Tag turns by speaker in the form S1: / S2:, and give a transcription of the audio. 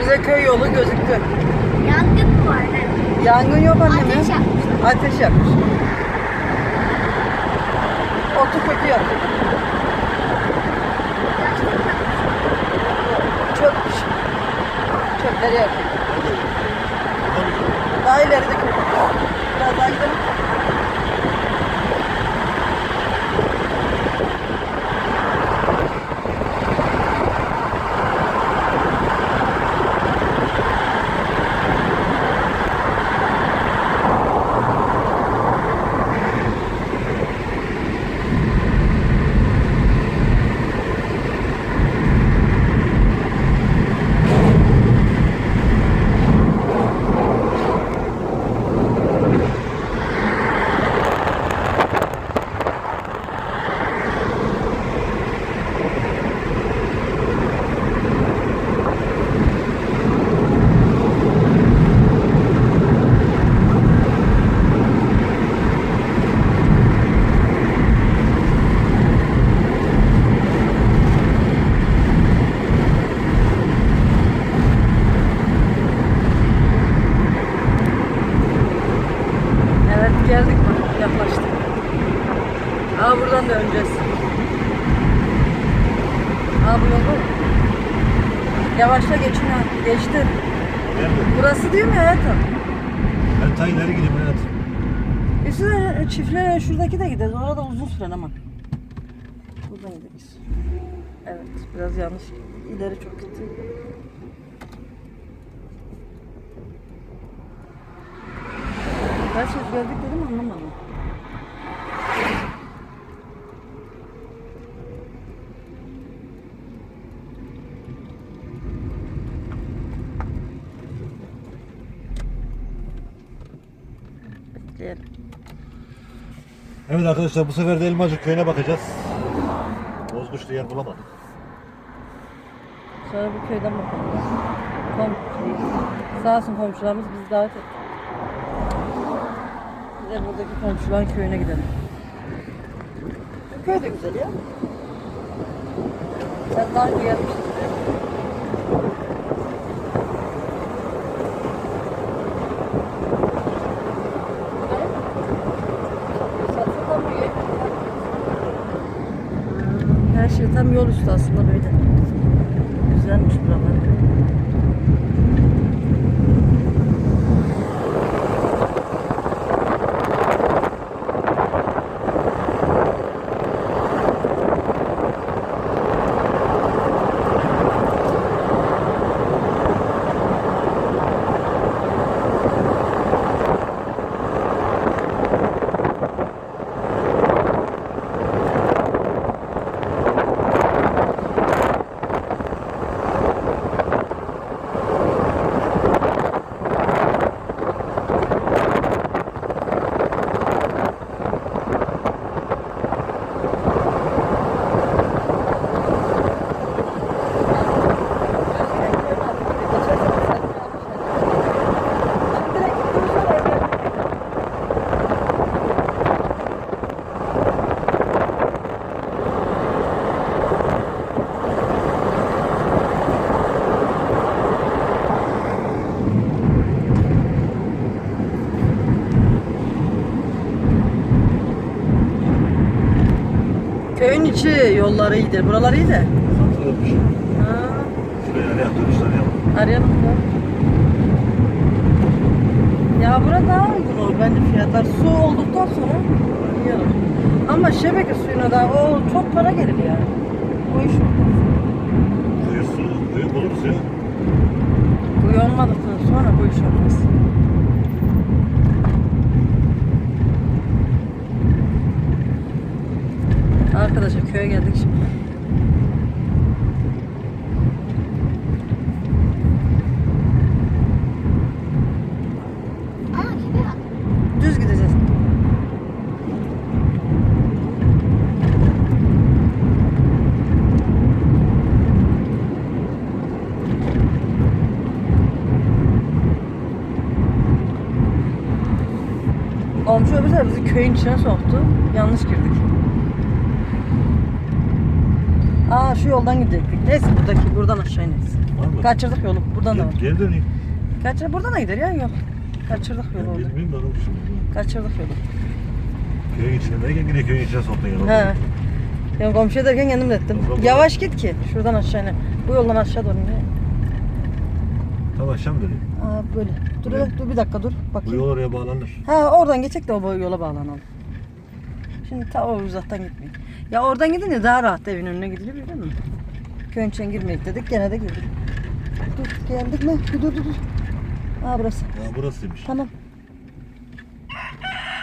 S1: Bize köy yolu gözüktü.
S2: Yangın mı var?
S1: Yangın yok annem.
S2: Ateş
S1: ya.
S2: yakmışlar.
S1: Ateş yakmış. Otu kötü yakıyor. Çöpmüş. Çöpleri yakıyor. Daha ileride köy. Biraz daha gidelim. Evet geldik bak yaklaştık. Aa buradan döneceğiz. Aa bu yol bu. Yavaşla geçin ha. Geçti.
S3: Nerede?
S1: Burası değil mi hayatım?
S3: Ben ta ileri gideyim hayat.
S1: Üstüne çiftliğe şuradaki de gideriz. Orada uzun süren ama. Buradan gideriz. Evet biraz yanlış. İleri çok gitti. Kaç kez geldik dedim
S3: Evet arkadaşlar bu sefer de Elmacık köyüne bakacağız. Bozkuşlu yer bulamadık.
S1: Sonra bu köyden bakalım. Kom Sağ olsun komşularımız bizi davet etti. Biz de buradaki komşuların köyüne gidelim. Köy de güzel ya. Sen daha önce gelmiştin. Her şey tam yol üstü aslında böyle. Güzelmiş buralar. İçi yolları iyidir. Buralar iyi de.
S3: Satılırmış.
S1: Ha,
S3: Şuraya araya dönüşler yap.
S1: arayalım da. Ya burada daha uygun olur bence fiyatlar. Su olduktan sonra iyi olur. Ama şebeke suyuna da o çok para gelir yani. Bu iş olmaz.
S3: Kuyu su, kuyu buluruz ya.
S1: Kuyu olmadıktan sonra bu iş olmaz. Arkadaşlar köye geldik şimdi. Düz gideceğiz. Komşu öbürler bizi köyün içine soktu. Yanlış girdik. Aa şu yoldan gidecektik. Neyse buradaki buradan aşağı ineriz.
S3: Var mı?
S1: Kaçırdık yolu. Buradan da var.
S3: Gel, geri döneyim.
S1: Kaçır buradan da gider ya yol. Kaçırdık yolu orada.
S3: bilmiyorum bakalım şimdi.
S1: Kaçırdık yolu.
S3: Köyün içindeyken yine köyün içine soktun ya.
S1: He. Ben komşu ederken kendim de ettim.
S3: O zaman-
S1: Yavaş git ki. Şuradan aşağı iner. Bu yoldan aşağı doğru iner.
S3: Tamam aşağı mı döneyim?
S1: Aa böyle. Dur,
S3: Evet.
S1: dur bir dakika dur.
S3: Bu
S1: Bakayım.
S3: yol oraya bağlanır.
S1: Ha oradan geçecek de o yola bağlanalım. Şimdi ta o uzaktan gitmeyin. Ya oradan gidince daha rahat evin önüne gidilir biliyor musun? Köyün içine girmeyek dedik gene de girdik. Dur geldik mi? Dur dur dur. dur. Aa burası.
S3: Ya burasıymış.
S1: Tamam.